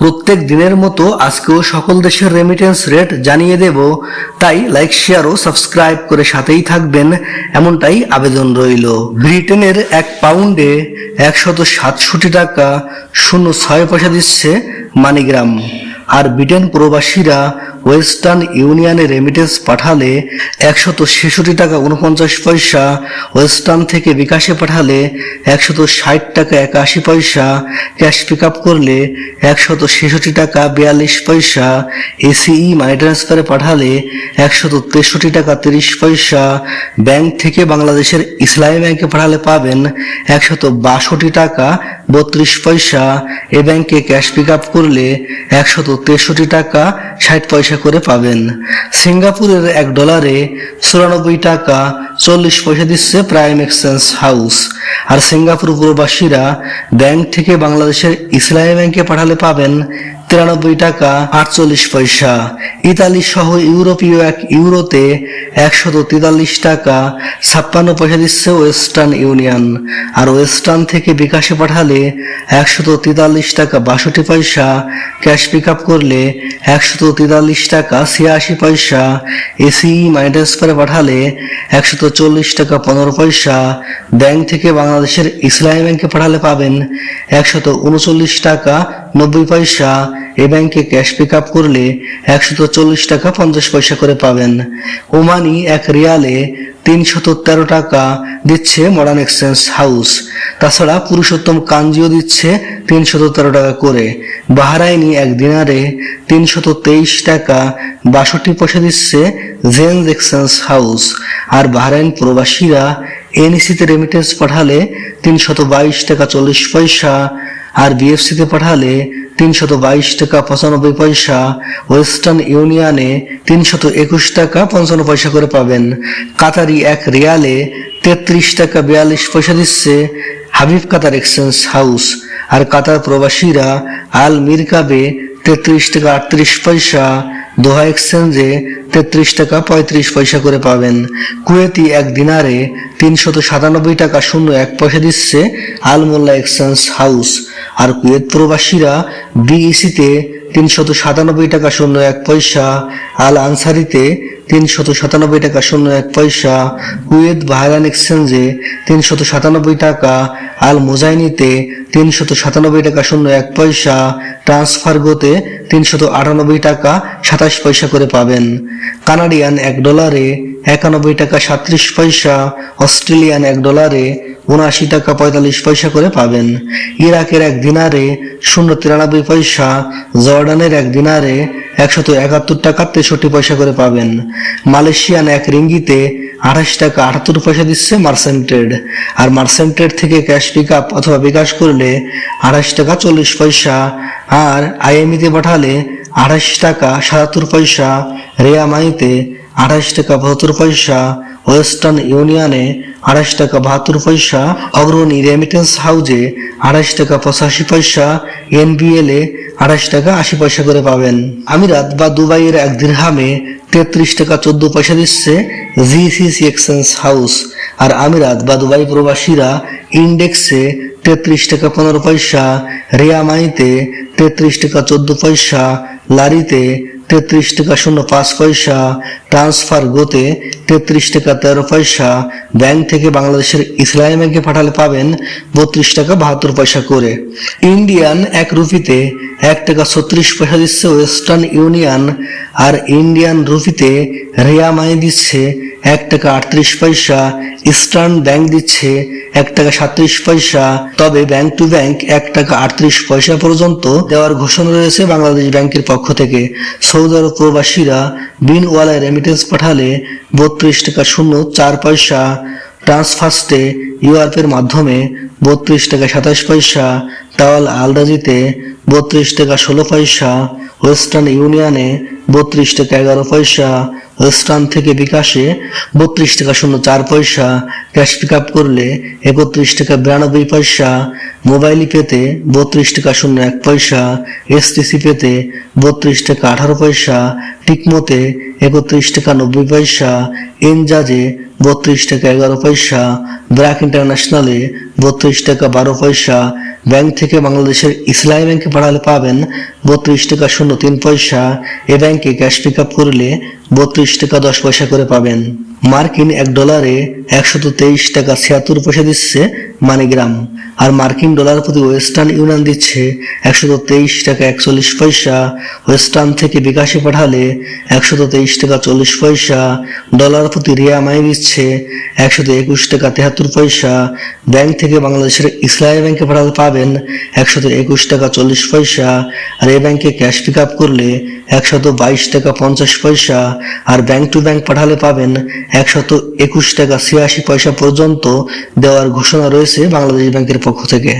প্রত্যেক দিনের মতো আজকেও সকল দেশের রেমিটেন্স রেট জানিয়ে দেব। তাই লাইক শেয়ার ও সাবস্ক্রাইব করে সাথেই থাকবেন। এমনটাই আবেদন রইল। ব্রিটেনের এক পাউন্ডে একশত সাতষট্টি টাকা শূন্য ছয় পয়সা দিচ্ছে মানিগ্রাম। আর ব্রিটেন প্রবাসীরা ওয়েস্টার্ন ইউনিয়নে রেমিটেন্স পাঠালে একশত ছেষট্টি টাকা উনপঞ্চাশ পয়সা, ওয়েস্টার্ন থেকে বিকাশে পাঠালে একশত ষাট টাকা একাশি পয়সা, ক্যাশ পিক আপ করলে একশত ছেষট্টি টাকা বিয়াল্লিশ পয়সা এসিই মানি ট্রান্সফারে পাঠালে একশত তেষট্টি টাকা তিরিশ পয়সা, ব্যাংক থেকে বাংলাদেশের ইসলামী ব্যাংকে পাঠালে পাবেন একশত বাষট্টি টাকা বত্রিশ পয়সা, এ ব্যাংকে ক্যাশ পিক আপ করলে একশত তেষট্টি টাকা ষাট পয়সা করে পাবেন। সিঙ্গাপুরের এক ডলারে চুরানব্বই টাকা চল্লিশ পয়সা দিচ্ছে প্রাইম এক্সচেঞ্জ হাউস। আর সিঙ্গাপুর প্রবাসীরা ব্যাংক থেকে বাংলাদেশের ইসলামী ব্যাংকে পাঠালে পাবেন তিরানব্বই টাকা আটচল্লিশ পয়সা। ইতালি সহ ইউরোপীয় এক ইউরোতে একশত তেতাল্লিশ টাকা, ছাপ্পান্ন পয়সা দিচ্ছে ওয়েস্টার্ন ইউনিয়ন। আর ওয়েস্টার্ন থেকে বিকাশে পাঠালে একশত তেতাল্লিশ টাকা বাষট্টি পয়সা, ক্যাশ পিক আপ করলে একশত তেতাল্লিশ টাকা ছিয়াশি পয়সা এসিই মানি ট্রান্সফারে পাঠালে একশত চল্লিশ টাকা পনেরো পয়সা। ব্যাংক থেকে বাংলাদেশের ইসলামী ব্যাংকে পাঠালে পাবেন একশত উনচল্লিশ টাকা নব্বই পয়সা এ ব্যাংকে ক্যাশ পিক আপ করলে একশত চল্লিশ টাকা পঞ্চাশ পয়সা করে পাবেন। ওমানি এক রিয়ালে তিনশত তেরো টাকা দিচ্ছে মডার্ন এক্সচেঞ্জ হাউস তাছাড়া পুরুষোত্তম কাঞ্জিও দিচ্ছে তিনশত তেরো টাকা করে। বাহারাইনি এক দিনারে তিনশত তেইশ টাকা বাষট্টি পয়সা দিচ্ছে জেন্স এক্সচেঞ্জ হাউস আর বাহরাইন প্রবাসীরা এনইসিতে রেমিটেন্স পাঠালে তিনশত বাইশ টাকা চল্লিশ পয়সা আর বিএফসিতে পাঠালে তিনশত বাইশ টাকা পঁচানব্বই পয়সা, ওয়েস্টার্ন ইউনিয়নে তিনশত একুশ টাকা পঞ্চান্ন পয়সা করে পাবেন। কাতারি এক রিয়ালে তেত্রিশ টাকা বিয়াল্লিশ পয়সা দিচ্ছে হাবিব কাতার এক্সচেঞ্জ হাউস। আর কাতার প্রবাসীরা আল মিরকাবে তেত্রিশ টাকা আটত্রিশ পয়সা, দোহা এক্সচেঞ্জে তেত্রিশ টাকা পঁয়ত্রিশ পয়সা করে পাবেন। কুয়েতি এক দিনারে তিনশত সাতানব্বই টাকা শূন্য এক পয়সা দিচ্ছে আল মোল্লা এক্সচেঞ্জ হাউস। আর কুয়েত প্রবাসীরা বিইসিতে তিনশত সাতানব্বই টাকা শূন্য এক পয়সা আল আনসারিতে তিনশত সাতানব্বই টাকা, শূন্য এক পয়সা। কুয়েত বাহরান এক্সচেঞ্জে তিনশত সাতানব্বই টাকা, আল মোজাইনিতে তিনশত সাতানব্বই টাকা, শূন্য এক পয়সা। ট্রান্সফার গোতে তিনশত আটানব্বই টাকা, সাতাশ পয়সা করে পাবেন। কানাডিয়ান এক ডলারে একানব্বই টাকা, সাত্রিশ পয়সা। অস্ট্রেলিয়ান এক ডলারে উনআশি টাকা, পঁয়তাল্লিশ পয়সা করে পাবেন। ইরাকের এক দিনারে শূন্য তিরানব্বই পয়সা। জর্ডানের এক দিনারে একশত একাত্তর টাকা তেষট্টি পয়সা করে পাবেন। মালয়েশিয়ান এক রিঙ্গিতে আঠাশ টাকা আটাত্তর পয়সা দিচ্ছে মার্সেন্টেড। আর মার্সেন্টেড থেকে ক্যাশ পিক আপ অথবা বিকাশ করলে আঠাশ টাকা চল্লিশ পয়সা। আর আইএমইতে পাঠালে আঠাশ টাকা সাতাত্তর পয়সা। রেয়া মাইতে আঠাশ টাকা বাহাত্তর পয়সা, ওয়েস্টার্ন ইউনিয়নে আঠাশ টাকা বাহাত্তর পয়সা, অগ্রণী রেমিটেন্স হাউজে আঠাশ টাকা পঁচাশি পয়সা এনবিএল আঠাশ টাকা আশি পয়সা করে পাবেন। আমিরাত বা দুবাইয়ের এক দিরহামে তেত্রিশ টাকা চোদ্দ পয়সা দিচ্ছে জিসিসি এক্সচেঞ্জ হাউস আর আমিরাত বা দুবাই প্রবাসীরা ইন্ডেক্সে তেত্রিশ টাকা পনেরো পয়সা রিয়ামাইতে তেত্রিশ টাকা চোদ্দ পয়সা, লারিতে তেত্রিশ টাকা শূন্য পাঁচ পয়সা ট্রান্সফার গোতে তেত্রিশ টাকা তেরো পয়সা। ব্যাংক থেকে বাংলাদেশের ইসলামী ব্যাংকে পাঠালে পাবেন বত্রিশ টাকা বাহাত্তর পয়সা করে। ইন্ডিয়ান এক রুপিতে এক টাকা ছত্রিশ পয়সা দিচ্ছে ওয়েস্টার্ন ইউনিয়ন আর ইন্ডিয়ান রুপিতে রিয়ামাই দিচ্ছে এক টাকা আটত্রিশ পয়সা ইস্টার্ন ব্যাংক দিচ্ছে এক টাকা সাত্রিশ পয়সা, তবে ব্যাংক টু ব্যাংক এক টাকা আটত্রিশ পয়সা পর্যন্ত দেওয়ার ঘোষণা রয়েছে বাংলাদেশ ব্যাংকের পক্ষ থেকে। সৌদি আরব প্রবাসীরা বিন ওয়ালায় রেমিটেন্স পাঠালে বত্রিশ টাকা শূন্য চার পয়সা ট্রান্সফার্স্টে ইউআরপের মাধ্যমে বত্রিশ টাকা সাতাশ পয়সা টাওয়াল আলরাজিতে বত্রিশ টাকা ষোলো পয়সা, ওয়েস্টার্ন ইউনিয়নে বত্রিশ টাকা এগারো পয়সা, ওয়েস্টার্ন থেকে বিকাশে বত্রিশ টাকা শূন্য চার পয়সা, ক্যাশ পিক আপ করলে একত্রিশ টাকা বিরানব্বই পয়সা, মোবাইল পেতে বত্রিশ টাকা শূন্য এক পয়সা, এসটিসি পেতে বত্রিশ টাকা আঠারো পয়সা, টিকমোতে একত্রিশ টাকা নব্বই পয়সা, এনজাজে বত্রিশ টাকা এগারো পয়সা, ব্র্যাক ইন্টারন্যাশনালে বত্রিশ টাকা বারো পয়সা ব্যাংক থেকে বাংলাদেশের ইসলামী ব্যাংকে পাঠালে পাবেন বত্রিশ টাকা শূন্য তিন পয়সা। এ ব্যাংকে ক্যাশ পিক আপ করলে বত্রিশ টাকা দশ পয়সা করে পাবেন। মার্কিন এক ডলারে একশত তেইশ টাকা ছিয়াত্তর পয়সা দিচ্ছে মানিগ্রাম। আর মার্কিন ডলার প্রতি ওয়েস্টার্ন ইউনিয়ন দিচ্ছে একশত তেইশ টাকা একচল্লিশ পয়সা। ওয়েস্টার্ন থেকে বিকাশে পাঠালে একশত তেইশ টাকা চল্লিশ পয়সা। ডলার প্রতি রিয়া মাই দিচ্ছে একশত একুশ টাকা তেহাত্তর পয়সা। ব্যাংক থেকে বাংলাদেশের ইসলামী ব্যাংকে পাঠালে পাবেন একশত একুশ টাকা চল্লিশ পয়সা। আর এই ব্যাংকে ক্যাশ পিক আপ করলে একশত বাইশ টাকা পঞ্চাশ পয়সা। আর ব্যাংক টু ব্যাংক পাঠালে পাবেন একশত একুশ টাকা ছিয়াশি পয়সা পর্যন্ত দেওয়ার ঘোষণা রয়েছে। বাংলাদেশ ব্যাংকের পক্ষ থেকে।